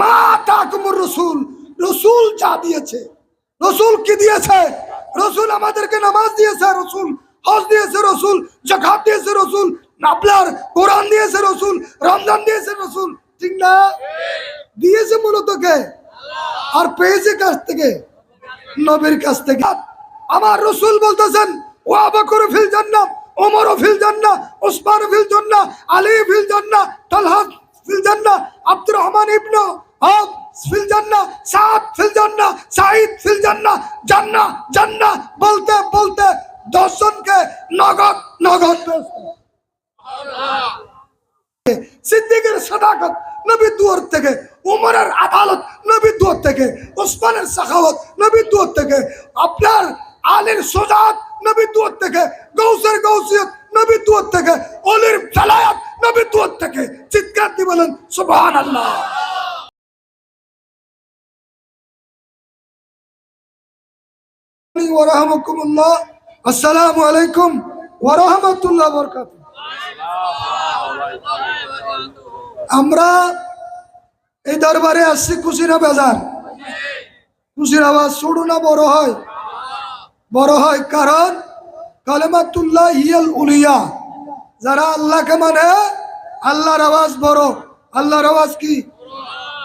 মা তাকুমুর রসুল। রসুল যা দিয়েছে। রসুল কি দিয়েছে? রসুল আমাদেরকে নামাজ দিয়েছে, রসুল হজ দিয়েছে, রসুল জাকাত দিয়েছে, রসুল আপনার কোরআন দিয়েছে, রসুল রমজান দিয়েছে, রসুল ঠিক না? দিয়েছে মূলত কে? আর পেয়েছে কাছ থেকে? নবীর কাছ থেকে। আমার রসুল বলতেছেন, ও আবাকর ফিল জান্নাহ, ওমর ফিল জান্নাহ, ওসমান ফিল জান্নাহ, আলী ফিল জান্নাহ, তালহা ফিল জান্নাহ, আব্দুর রহমান ইবনু আব, ফিল সাদ ফিল জান্নাহ, সাঈদ ফিল জান্নাহ বলতে বলতে দর্শনকে নগদ নগদ সিদ্দিকের সাদাকত নবী দুয়ার থেকে, উমরের আদালত নবী দুয়ার থেকে ওসমানের সাখাওয়াত নবী দুয়ার থেকে, আপনার আলীর সোজাত নবী দুয়ার থেকে, গৌসের গৌসিয়ত নবী থেকে অলির ফেলায়াত নবী থেকে চিৎকার বলেন আল্লাহ আমরা এই দরবারে আসছি খুশিরা বাজার। খুশির আওয়াজ ছোট না বড় হয়? বড় হয় কারণ কালেমাতুল্লাহ হিয়াল উলিয়া যারা আল্লাহকে মানে আল্লাহর আওয়াজ বড়। আল্লাহর আওয়াজ কি?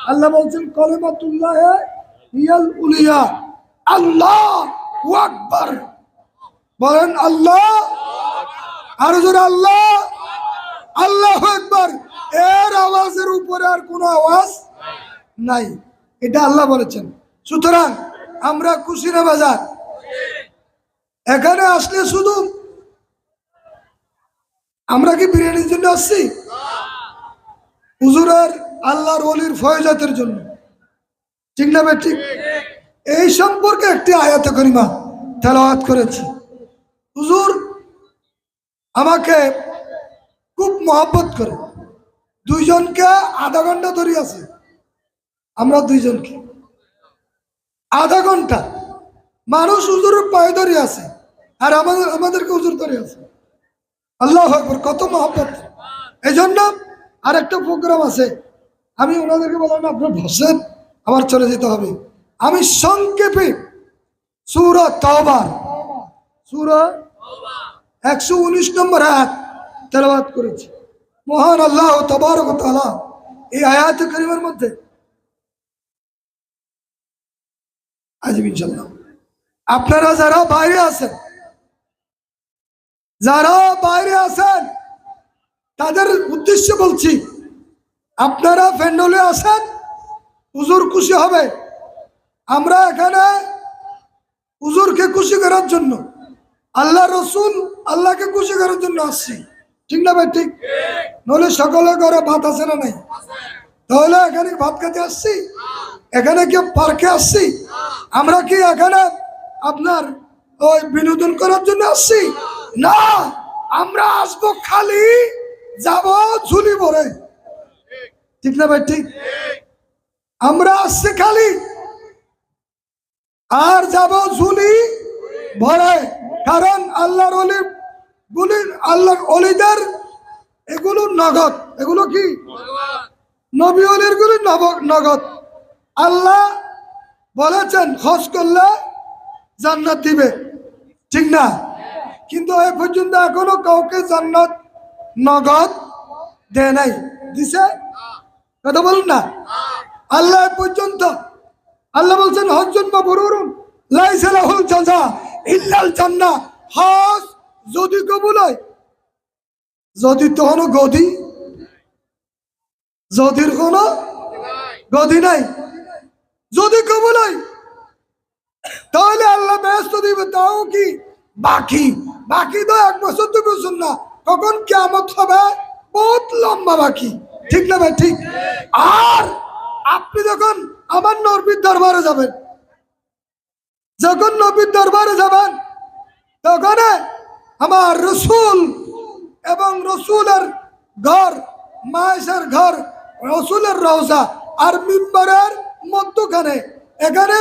আল্লাহ বলছেন, কলেমাতুল্লাহ হিয়াল উলিয়া আল্লাহ আকবার। বলেন, আল্লাহ। আরও জোরে, আল্লাহ। আল্লাহ একবার এর আওয়াজের উপরে আর কোনো আওয়াজ নাই। এটা আল্লাহ বলেছেন। সুতরাং আমরা কুশিরা বাজার। এখানে আসলে শুধু আমরা কি বিরিয়ানির জন্য আসছি? হুজুরের আল্লাহর অলির ফয়জাতের জন্য। ঠিক না ঠিক? এই সম্পর্কে একটি আয়াত করিমা তেলাওয়াত করেছি। হুজুর আমাকে খুব মহব্বত করে। দুইজনকে আধা ঘণ্টা ধরে আছে। আমরা দুইজনকে। আধা ঘণ্টা। মানুষ হুজুরের পায়ে ধরে আছে। আর আমাদের, আমাদেরকে হুজুর ধরে আছে। আল্লাহ আকবর, কত মহব্বত। এই জন্য আর একটা প্রোগ্রাম আছে। আমি ওনাদেরকে বললাম আপনার বসেন, আমার চলে যেতে হবে। আমি সংক্ষেপে সুরা তবার সুরা একশো উনিশ নম্বর আয়াত তেলাবাদ করেছি। মহান আল্লাহ তবারক তাআলা এই আয়াত করিমের মধ্যে আজিব ইনশাল্লাহ আপনারা যারা বাইরে আছেন যারা বাইরে আছেন, তাদের উদ্দেশ্যে বলছি, আপনারা প্যান্ডলে আসেন, হুজুর খুশি হবে। আমরা এখানে হুজুরকে খুশি করার জন্য, আল্লাহ রসুল আল্লাহকে খুশি করার জন্য আসছি। ঠিক না ভাই, ঠিক? নইলে সকলে ঘরে ভাত আছে না নাই? তাহলে এখানে ভাত খেতে আসছি? এখানে কি পার্কে আসছি? আমরা কি এখানে আপনার ওই বিনোদন করার জন্য আসছি? না, আমরা আসব খালি, যাব ঝুলি ভরে। ঠিক না ভাই, ঠিক? আমরা আসছি খালি, আর যাব ঝুলি ভরে। কারণ আল্লাহর অলি গুলি আল্লাহর অলিদের এগুলো নগদ। এগুলো কি? নবী অলির গুলি নগদ। আল্লাহ বলেছেন খোঁজ করলে জান্নাত দিবে। ঠিক না? কিন্তু এ পর্যন্ত এখনও কাউকে জান্নাত, নগদ দেয় নাই। দিছে? কথা বলুন না? আল্লাহ পর্যন্ত, আল্লাহ বলছেন হজ্জন বা বরুন হজ যদি কবুল যদি তো গদি যদির কোনো গদি নাই, যদি কবুল তাহলে আল্লাহ ব্যস্ত দিবে, তাও কি বাকি? বাকি তো এক বছর দুই বছর না। কখন কেমত হবে? বহুত লম্বা বাকি। ঠিক না ভাই? ঠিক। আর আপনি যখন আমার নবীর দরবারে যাবেন, যখন নবীর দরবারে যাবেন, তখন আমার রসুল এবং রসুলের ঘর মায়ের ঘর, রসুলের রওজা আর মিম্বারের মধ্যখানে। এখানে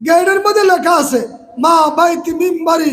গাইডের মধ্যে লেখা আছে, মা বাইতি মিম্বারি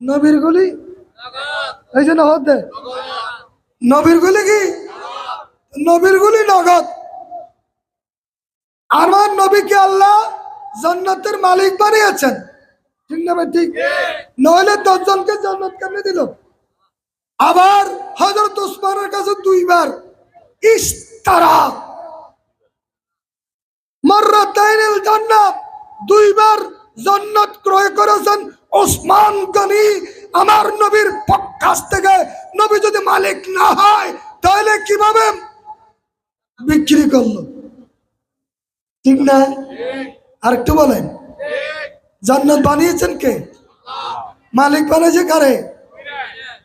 নবীর গুলি? এই জন্য হতে নবীর গুলি কি? নবীর গুলি নগদ। আমার নবীকে আল্লাহ জান্নাতের মালিক বানিয়েছেন। ঠিক না ঠিক? নইলে দশজনকে জান্নাত কেমনে দিল? আবার হজরত উসমানের কাছে দুইবার ইস্তারা মাররাতাইনিল জান্নাত, দুইবার জান্নাত ক্রয় করেছেন ওসমান গনি, আমার নবীর পক্ষ- কাছ থেকে। নবী যদি মালিক না হয়, তাহলে কীভাবে বিক্রি করল? ঠিক না? আর একটু বলেন। জান্নাত বানিয়েছেন কে? মালিক বানিয়েছে কারে?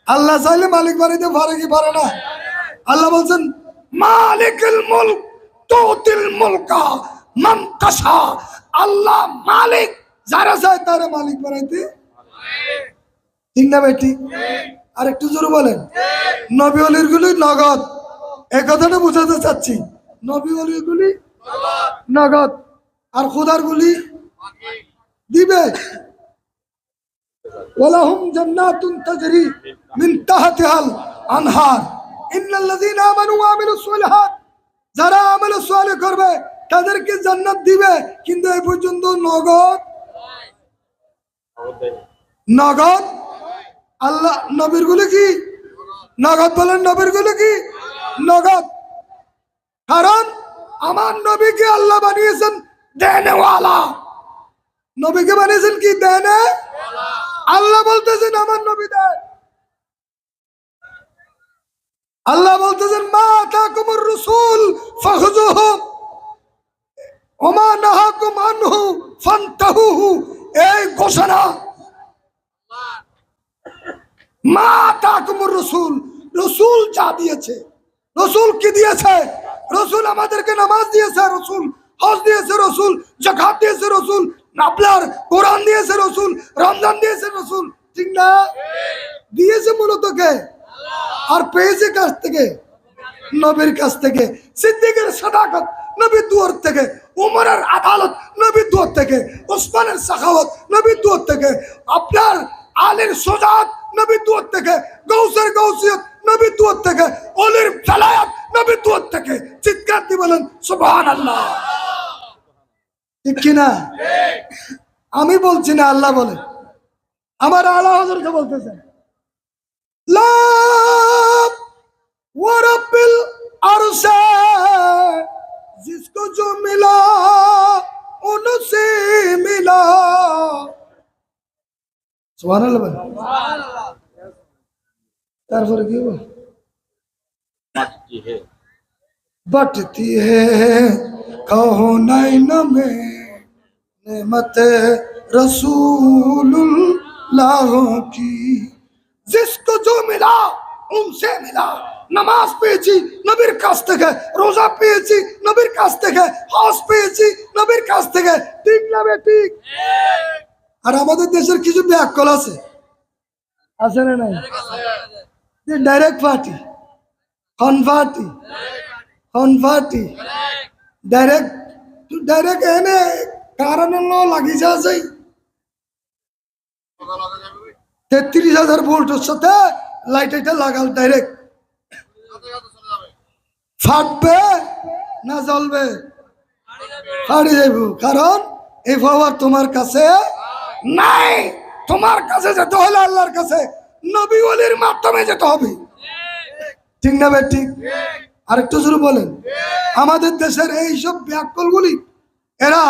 আল্লাহ চাইলে মালিক বানাইতে পারে কি পারে না? আল্লাহ বলছেন, মালিকুল মুলক, তুতিল মুলকা, মান আল্লাহ মালিক যারা চায় তারা মালিক বানাইতে ঠিক না বেটি? আর একটু জোর বলেন। নবী অলিরগুলি নগদ। এ কথাটা চাচ্ছি। নবী অলিরগুলি নগদ। আর খোদারগুলি দিবে। ওলাহুম জান্নাতুন তাজরি মিন তাহতিহাল আনহার। ইন্নাল্লাযীনা আমানু ওয়া আমিলুস সালিহাত। যারা আমল সালেহ করবে, তাদেরকে জান্নাত দিবে। কিন্তু এই পর্যন্ত নগদ নগদ? আল্লাহ নবীরগুলো কি? নগদ বলেন নবীরগুলো কি? নগদ। কারণ আমার নবীকে আল্লাহ বানিয়েছেন নবীকে বানিয়েছেন কি? দেনে? আল্লাহ বলতেছেন, আমার নবী আল্লাহ বলতেছেন, মা তাকুমুর রসুল ফাখুজুহু ওমা নাহাকুম আনহু এই ঘোষণা। মা তাকুমুর রসুল রসুল যা দিয়েছে। রসুল কি দিয়েছে? রসুল আমাদেরকে নামাজ দিয়েছে রসুল হজ দিয়েছে রসুল জাকাত দিয়েছে রসুল আপনার কোরআন দিয়েছে রসুল রমজান দিয়েছে রসুল ঠিক না? দিয়েছে মূলত কে? আর পেয়েছে কাছ থেকে? নবীর কাছ থেকে, সিদ্দিকের সাদাকত নবীর দুয়ার থেকে, উমরের আদালত নবীর দুয়ার থেকে ওসমানের সাখাওয়াত নবীর দুয়ার থেকে, আপনার আলীর সোজাত নবীর দুয়ার থেকে গৌসের গৌসিয়ত নবীর দুয়ার থেকে, অলির ফেলায়াত নবীর দুয়ার থেকে। চিৎকার দিয়ে বলেন সুবহান আল্লাহ ঠিক কিনা আমি বলছি না, আল্লাহ বলে। আমার আল্লাহ হজরত বলতেছেন لا वो रबिल अरसे जिसको जो मिला उनसे मिला। सुबह बढ़ती है बटती है। कहो नैन में नेमत रसूल की जिसको जो मिला उनसे मिला। নামাজ পেয়েছি নবীর কাছ থেকে রোজা পেয়েছি নবীর কাছ থেকে হজ পেয়েছি নবীর কাছ থেকে। ঠিক না ঠিক? আর আমাদের দেশের কিছু ব্যাকল আছে? আছে না নাই? Direct party. কনভার্টি কনভার্টি ডাইরেক্ট ডাইরেক্ট এনে কারণ লাগি যা যাই তেত্রিশ হাজার ভোল্টের সাথে লাইট এটা লাগাল ডাইরেক্ট। ফাটবে না জ্বলবে? ফাড়ি যাইব। কারণ এই পাওয়ার তোমার কাছে নাই। তোমার কাছে যেতে হলে আল্লাহর কাছে নবী ওলির মাধ্যমে যেতে হবে। ঠিক না ভাই? ঠিক? আরেকটু শুরু বলেন। আমাদের দেশের এইসব ব্যাকলগুলি এরা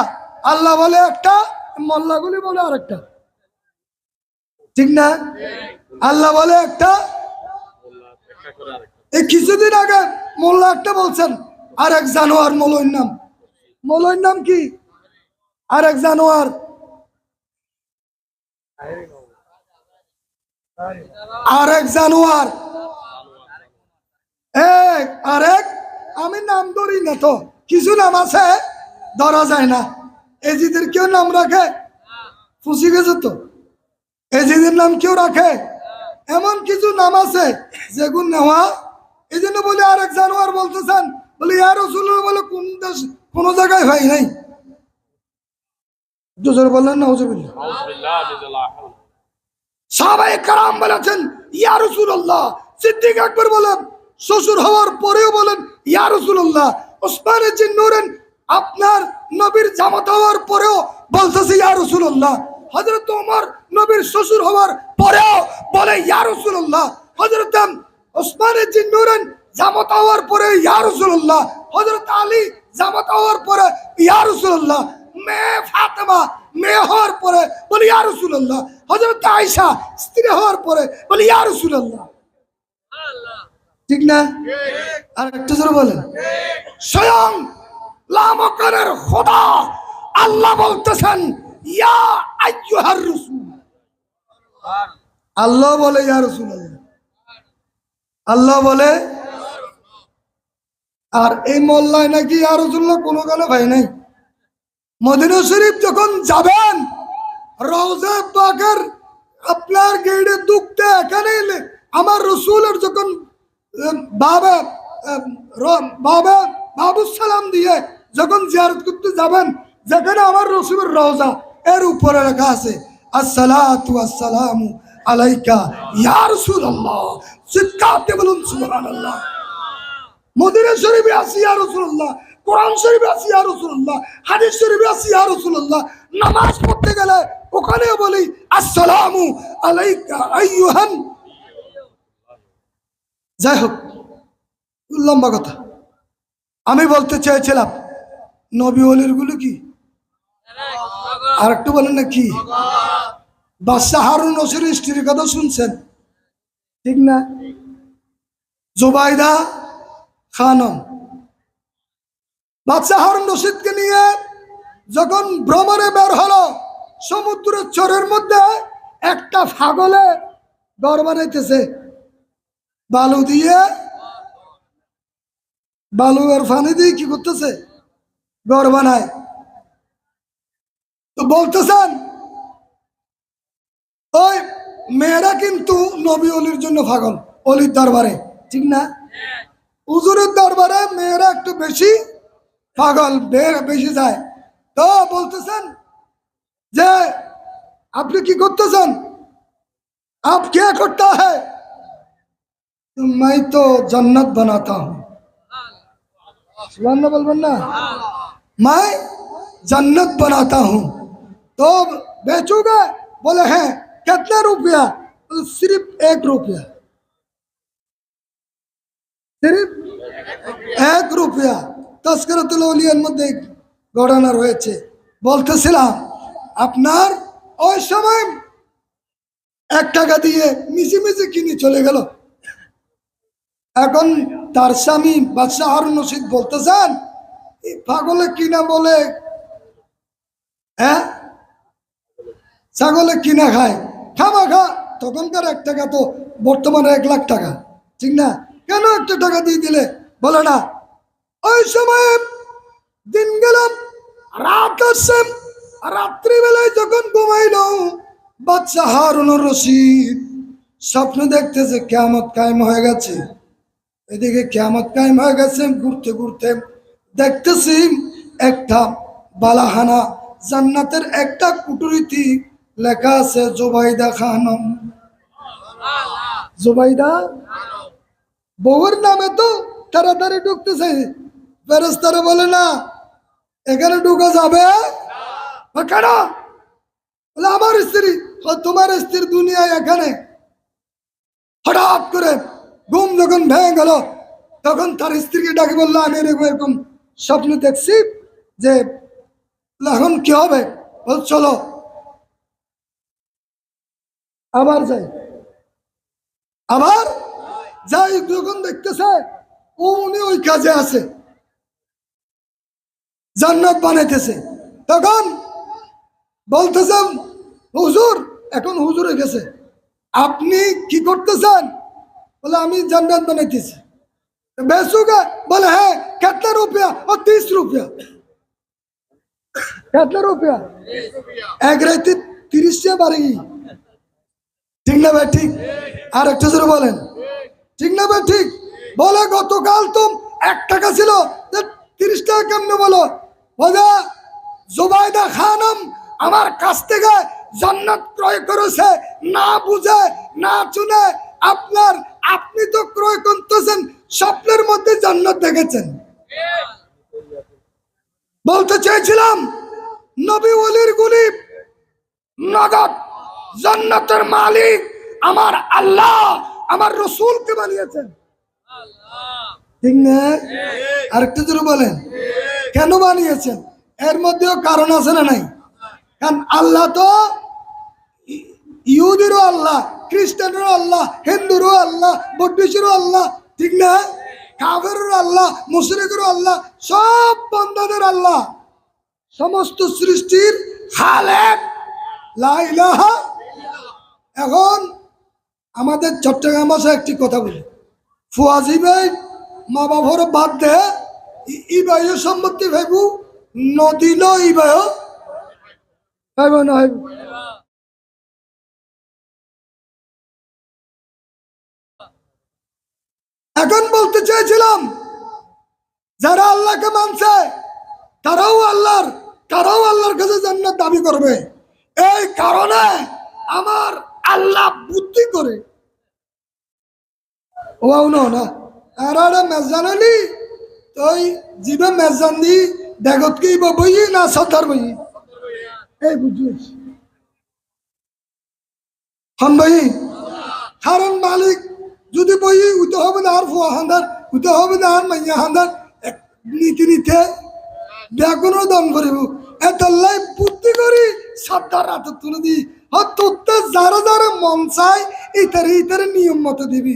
আল্লাহ বলে একটা, মোল্লাগুলি বলে আরেকটা। ঠিক না? আল্লাহ বলে একটা এই কিছুদিন আগে মোল্লা একটা বলছেন আর এক জানোয়ার মলইর নাম। মলইর নাম কি? আর এক জানোয়ার। আর এক জানোয়ার। এক আরেক? আমি নাম ধরি না তো। কিছু নাম আছে? ধরা যায় না। এজিদের কেউ নাম রাখে? ফুসি গেছে তো। এজিদের নাম কেউ রাখে? এমন কিছু নাম আছে যেগুলো নেওয়া এই জন্য বলে আরেক জানোয়ার বলতেছেন বলে ইয়ার রসুল বলে কোন দেশ কোন জায়গায় হয় নাই? দুজোর বললেন না হুজুবিল্লাহ সাহাবাই কারাম বলেছেন ইয়া রাসূলুল্লাহ। সিদ্দিক আকবর বলেন শ্বশুর হওয়ার পরেও বলেন ইয়া নূরেন আপনার নবীর জামাত হওয়ার পরেও বলতেছে ইয়া ওমর নবীর শ্বশুর হওয়ার পরেও বলে ইয়া রাসূলুল্লাহ। হযরত ওসমান জিন নূরেন জামাত হওয়ার পরে ইয়া রাসূলুল্লাহ, হযরত আলী জামাত হওয়ার পরে ইয়া রাসূলুল্লাহ, মেয়ে ফাতেমা, মেয়ে হওয়ার পরে বলি ইয়া রাসূলুল্লাহ, হযরত আয়েশা স্ত্রী হওয়ার পরে বলি ইয়া রাসূলুল্লাহ। ঠিক না? আর একটু জোরে বলেন। স্বয়ং লামকানের খোদা আল্লাহ বলতেছেন, ইয়া আইয়ুহার রাসূল। আল্লাহ বলে, ইয়া রাসূলুল্লাহ। আল্লাহ বলে, আর এই মোল্লায় নাকি আর রাসূলুল্লাহ কোনো কালে ভাই নাই? মদিনা শরীফ যখন যাবেন আপনার গেটে দুঃখতে এখানে আমার রসুলের যখন বাবা বাবা, বাবু সালাম দিয়ে যখন জিয়ারত করতে যাবেন, যেখানে আমার রসুলের রওজা, এর উপরে লেখা আছে আসসালামু আলাইকা, ইয়া রাসূলুল্লাহ। চিৎকার বলুন, সুবহানাল্লাহ। মদিনা শরীফে আছি ইয়া রাসূলুল্লাহ। কোরআন শরীফে আছি ইয়া রাসূলুল্লাহ। হাদিস শরীফে আছি ইয়া রাসূলুল্লাহ। নামাজ পড়তে গেলে ওখানে বলি, আসসালামু আলাইকা, আইয়ুহান। যাই হোক, লম্বা কথা। আমি বলতে চেয়েছিলাম, নবী অলিরগুলো কি? আর একটু বলেন না কি? বাদশাহ হারুন রশির স্ত্রীর কথা শুনছেন? ঠিক না? জুবাইদা খানম। বাদশাহ হারুন রশিদকে নিয়ে যখন ভ্রমণে বের হলো, সমুদ্রের চরের মধ্যে একটা ফাগলে ঘর বানাইতেছে। বালু দিয়ে, বালু আর ফানি দিয়ে কি করতেছে? ঘর বানায়। তো বলতেছেন মেয়েরা কিন্তু নবী অলির জন্য পাগল অলির দরবারে ঠিক না হুজুরের দরবারে মেয়েরা একটু বেশি পাগল বে- বেশি যায় তো বলতেছেন যে আপনি কি করতেছেন आप क्या करता है तो मैं तो जन्नत बनाता हूँ सुबहान अल्लाह बोलबन ना मैं जन्नत बनाता हूँ तो बेचोगे बोले हैं कितना रुपया बोले, सिर्फ एक रुपया সিরিফ এক রুপিয়া তস্করতুল অলিয়ার মধ্যে ঘটনা রয়েছে বলতেছিলাম আপনার ওই সময় এক টাকা দিয়ে মিশে মিশে কিনে চলে গেল এখন তার স্বামী বাদশাহ হারুন রশিদ বলতেছেন এই পাগলে কিনা বলে হ্যাঁ ছাগলে কিনা খায় খামা খা তখনকার এক টাকা তো বর্তমানে এক লাখ টাকা, ঠিক না? কেন একটা টাকা দিয়ে দিলে? বলে না। ওই সময় দিন গেলাম, রাত আসছে, রাত্রিবেলায় যখন ঘুমাইল বাচ্চা হারুন রশিদ স্বপ্ন দেখতেছে কেমত কায়েম হয়ে গেছে। এদিকে কেমত কায়েম হয়ে গেছে, ঘুরতে ঘুরতে দেখতেছি একটা বালাহানা জান্নাতের একটা কুটুরিতে লেখা আছে জোবাইদা খানম। জোবাইদা? বউয়ের নামে তো তাড়াতাড়ি ঢুকতেছে। ফেরেস্তারা বলে, না, এখানে ঢুকা যাবে? আমার স্ত্রী তোমার স্ত্রীর দুনিয়ায় এখানে। হঠাৎ করে ঘুম যখন ভেঙে গেল, তখন তার স্ত্রীকে ডাকে বলল, আমি এরকম স্বপ্ন দেখছি যে, এখন কি হবে? বল, চলো। আবার যাই। আবার যাই, যখন দেখতেছে, ও উনি ওই কাজে আছে। জান্নাত বানাইতেছে। তখন বলতেছে হুজুর, এখন হুজুরে গেছে। আপনি কি করতেছেন? বলে, আমি জান্নাত বানাইতেছি। বেসুগা বলে হ্যাঁ কেতনা রুপিয়া ও তিরিশ রুপিয়া। কেতনা রুপিয়া? এক রাইতে তিরিশ বাড়ি। ঠিক না ভাই, ঠিক? আর একটা জোরে বলেন। ঠিক না ভাই, ঠিক? বলে গতকাল তো এক টাকা ছিল। তিরিশ টাকা কেমনে বলো? বোঝা জুবাইদা খানম আমার কাছ থেকে জান্নাত ক্রয় করেছে। না বুঝে, না শুনে আপনার, আপনি তো ক্রয় করতেছেন, স্বপ্নের মধ্যে জান্নাত দেখেছেন। বলতে চেয়েছিলাম, নবী অলির গুলি নগদ। জান্নাতের মালিক আমার আল্লাহ, আমার রসুলকে বানিয়েছেন। ঠিক না? আরেকটা জোরে বলেন। কেন বানিয়েছেন? এর মধ্যেও কারণ আছে না নাই? কারণ আল্লাহ তো ইহুদিরও আল্লাহ, খ্রিস্টানেরও আল্লাহ, হিন্দুরও আল্লাহ বৌদ্ধেরও আল্লাহ, ঠিক না? কাফেরও আল্লাহ, মুশরিকেরও আল্লাহ, সব বন্ধাদের আল্লাহ। সমস্ত সৃষ্টির খালেক, লা ইলাহা এখন আমাদের চট্টগ্রাম ভাষায় একটি কথা বলি। ফুয়াজি ভাই মা বাবার বাদ দে, ই- ই ভাইও সম্মতি ভাইবু নদিল ই ভাইও ভাইব না, ভাইব। এখন বলতে চেয়েছিলাম, যারা আল্লাহকে মানছে, তারাও আল্লাহর তারাও আল্লাহর কাছে জান্নাত দাবি করবে। এই কারণে আমার আল্লাহ বুদ্ধি করে। দি কি না মালিক, যদি বই উইতে হবে না আর হান্দার, উইতে হবে না আর মাইয়া হান্দার নীতি নিতে ব্যাগুনও দান করিব। এতাল্লাই বুদ্ধি করি সাবধান রাতে তুলে দি। তোর যারা যারা মন চায়, ইতারে ইতারে নিয়ম মতো দিবি।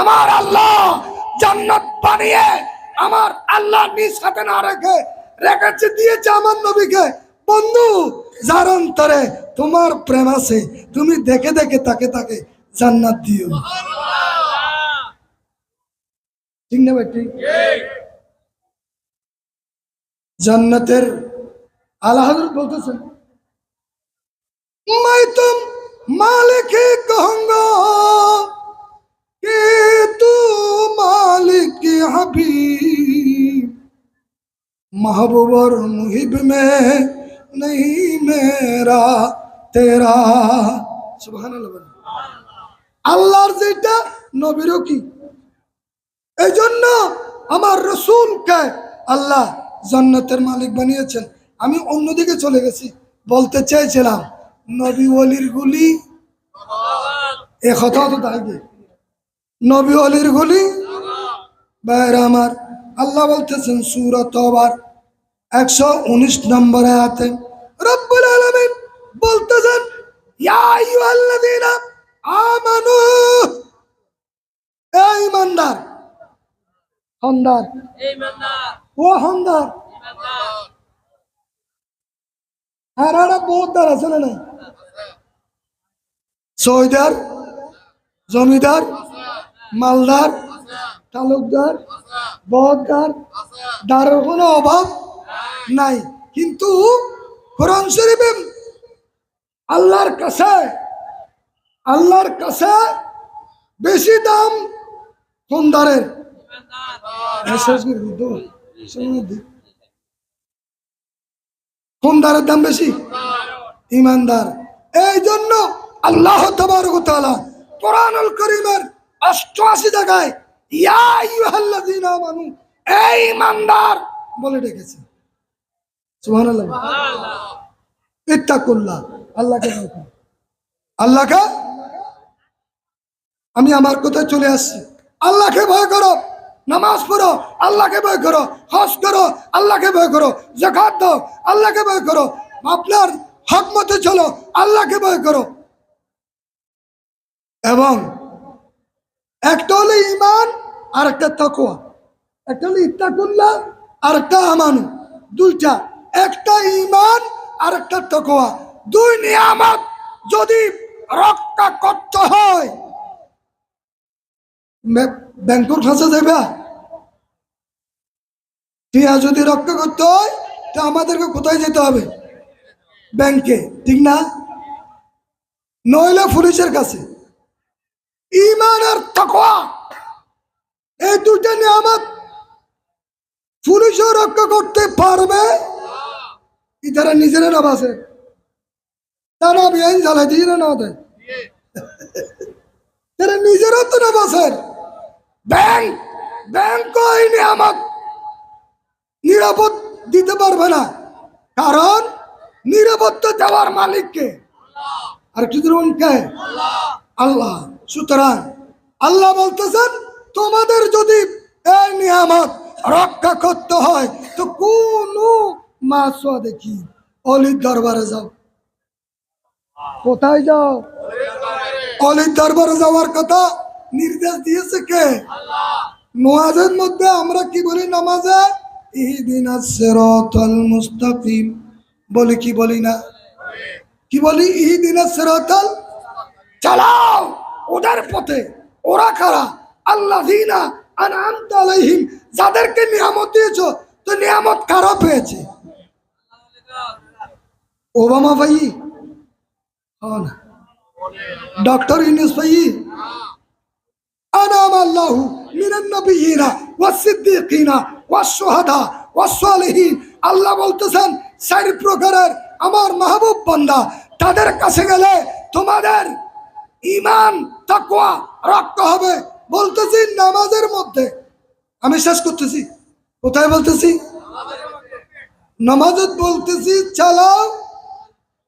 আমার আল্লাহ জান্নাত বানিয়ে আমার আল্লাহ নিজ হাতে না রেখে, রেখেছে, দিয়েছে আমার নবীকে। বন্ধু, যার অন্তরে তোমার প্রেম আছে, তুমি দেখে দেখে তাকে তাকে জান্নাত দিও। ঠিক না ভাই, ঠিক? জান্নাতের আলা হজরত বলতেছেন मैं तुम मालिक ही कहूंगा कि तू मालिक हबीब महबूब और मुहिब में नहीं मेरा तेरा সুবহান আল্লাহর যেটা নবীরও কি এই জন্য আমার রসুলকে আল্লাহ জান্নাতের মালিক বানিয়েছেন আমি অন্যদিকে চলে গেছি বলতে চেয়েছিলাম নবী অলির গুলি? এ কথা তো গে। নবী অলির গুলি? বাইর আমার আল্লাহ বলতেছেন সুরত আবার একশো উনিশ নম্বর আয়াতে রব্বুল আলামিন বলতেছেন আমানু এই ইমানদার হন্দার ও হন্দার আর বহুত দ্বার আছে না নাই? সৌদার জমিদার মালদার তালুকদার বহদার দারের কোনো অভাব নাই। কিন্তু কোরআন শরীফে আল্লাহর কাছে আল্লাহর কাছে বেশি দাম কোনদারের শেষ করে দিই, দো, শুনে দিই। কোনদারের দাম বেশি ইমানদার এই জন্য আল্লাহ করিমের অষ্টআশি জায়গায় এই ইমানদার বলে ডেকেছে। আল্লাহকে আল্লাহকে? আমি আমার কোথায় চলে আসছি। আল্লাহকে ভয় করো। নামাজ পড়ো, আল্লাহকে ভয় করো, হজ করো, আল্লাহকে ভয় করো, জাকাত দাও, আল্লাহকে ভয় করো, আপনার হক মতে চলো, আল্লাহকে ভয় করো। এবং একটা হলো ইমান আর একটা তাকোয়া একটা হলো ইত্তাকুল্লাহ আর একটা আমানু। দুইটা, একটা ইমান আর একটা তাকোয়া দুই নিয়ামত যদি রক্ষা করতে হয় ব্যাংকুর ফাঁসে দেবে টিয়া যদি রক্ষা করতে হয়, তা আমাদেরকে কোথায় যেতে হবে? ব্যাংকে, ঠিক না? নইলে পুলিশের কাছে। ইমান আর তাকওয়া, এই দুইটা নিয়ামত পুলিশও রক্ষা করতে পারবে। ইতারা নিজেরা না বাসে তা না বিআইন জ্বালাই দিয়ে না না তারা নিজেরও তো না বাসের ব্যাংক ব্যাংক নিয়ামত। নিরাপদ দিতে পারবে না। কারণ নিরাপত্তা দেওয়ার মালিককে। আর কি ধরুন কে? আল্লাহ। সুতরাং আল্লাহ বলতেছেন তোমাদের যদি এই নিয়ামত রক্ষা করতে হয় তো কোন মাসা দেখি। অলির দরবারে যাও। কোথায় যাও? অলির দরবারে যাওয়ার কথা নির্দেশ দিয়েছে কে? নামাজের মধ্যে আমরা কি বলি নামাজে? ইহদিনা কি বলি না? কি বলি? চালাও! ওদের পথে। ওরা আল্লাহ যাদেরকে নিয়ামত দিয়েছ, তো নিয়ামত কারা পেয়েছে? ওবামা ভাই। ডক্টর ইউনুস ভাই। আনাম আল্লাহ মিনান নবিয়িনা ওয়াসহাদা ওয়াসালহীন আল্লাহ বলতেছেন, চারি প্রকারের আমার মাহবুব বান্দা, তাদের কাছে গেলে তোমাদের ইমান তাকোয়া রক্ত হবে। বলতেছি নামাজের মধ্যে। আমি শেষ করতেছি। কোথায় বলতেছি? নামাজত বলতেছি, চালাও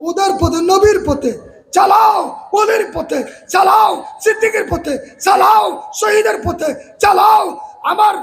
ওদের পথে, নবীর পথে। চালাও ওদের পথে। চালাও সিদ্দিকের পথে। চালাও শহীদের পথে। চালাও আমার